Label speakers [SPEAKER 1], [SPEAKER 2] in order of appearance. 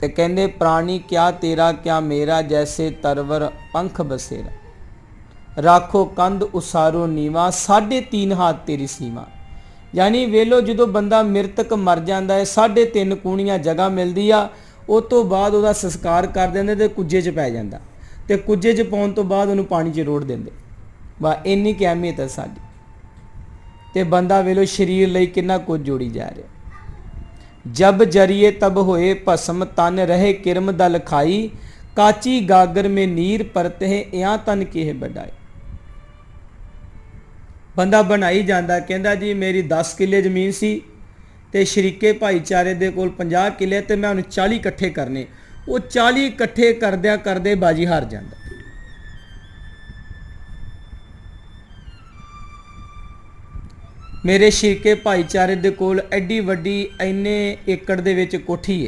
[SPEAKER 1] ਤੇ ਕਹਿੰਦੇ, ਪ੍ਰਾਣੀ, ਕਿਆ ਤੇਰਾ, ਕਿਆ ਮੇਰਾ? ਜੈਸੇ ਤਰਵਰ ਪੰਖ ਬਸੇਰਾ। ਰਾਖੋ ਕੰਧ ਉਸਾਰੋ ਨੀਵਾ, ਸਾਢੇ ਤੀਨ ਹਾਥ ਤੇਰੀ ਸੀਮਾ। ਯਾਨੀ ਵੇਲੋ, ਜਦੋਂ ਬੰਦਾ ਮ੍ਰਿਤਕ ਮਰ ਜਾਂਦਾ ਹੈ, ਸਾਢੇ ਤਿੰਨ ਕੂਣੀਆਂ ਜਗ੍ਹਾ ਮਿਲਦੀ ਆ ਉਸ ਤੋਂ ਬਾਅਦ ਉਹਦਾ ਸੰਸਕਾਰ ਕਰ ਦਿੰਦੇ ਤੇ ਕੁੱਜੇ 'ਚ ਪੈ ਜਾਂਦਾ। ਤੇ ਕੁੱਜੇ 'ਚ ਪਾਉਣ ਤੋਂ ਬਾਅਦ ਉਹਨੂੰ ਪਾਣੀ 'ਚ ਰੋੜ ਦਿੰਦੇ। ਵਾ, ਇੰਨੀ ਕਿ ਅਹਿਮੀਅਤ ਹੈ ਸਾਡੀ। ਤੇ ਬੰਦਾ ਵੇਲੋ, ਸਰੀਰ ਲਈ ਕਿੰਨਾ ਕੁਝ ਜੋੜੀ ਜਾ ਰਿਹਾ। ਜਬ ਜਰੀਏ ਤਬ ਹੋਏ ਭਸਮ ਤਨ ਰਹੇ ਕਿਰਮ ਦਲ ਖਾਈ, ਕਾਚੀ ਗਾਗਰ ਮੇ ਨੀਰ ਪਰਤਹਿ ਇਆਂ ਤਨ ਕਿਹ ਬਡਾਏ। ਬੰਦਾ ਬਣਾਈ ਜਾਂਦਾ, ਕਹਿੰਦਾ ਜੀ ਮੇਰੀ 10 ਕਿੱਲੇ ਜ਼ਮੀਨ ਸੀ ਤੇ ਸ਼ਰੀਕੇ ਭਾਈਚਾਰੇ ਦੇ ਕੋਲ 50 ਕਿੱਲੇ ਤੇ ਮੈਂ ਉਹਨੂੰ 40 ਇਕੱਠੇ ਕਰਨੇ। ਉਹ 40 ਇਕੱਠੇ ਕਰਦਿਆਂ ਕਰਦੇ ਬਾਜੀ ਹਾਰ ਜਾਂਦਾ। ਮੇਰੇ ਸ਼ਿਰਕੇ ਭਾਈਚਾਰੇ ਦੇ ਕੋਲ ਐਡੀ ਵੱਡੀ ਐਨੇ ਏਕੜ ਦੇ ਵਿੱਚ ਕੋਠੀ ਏ।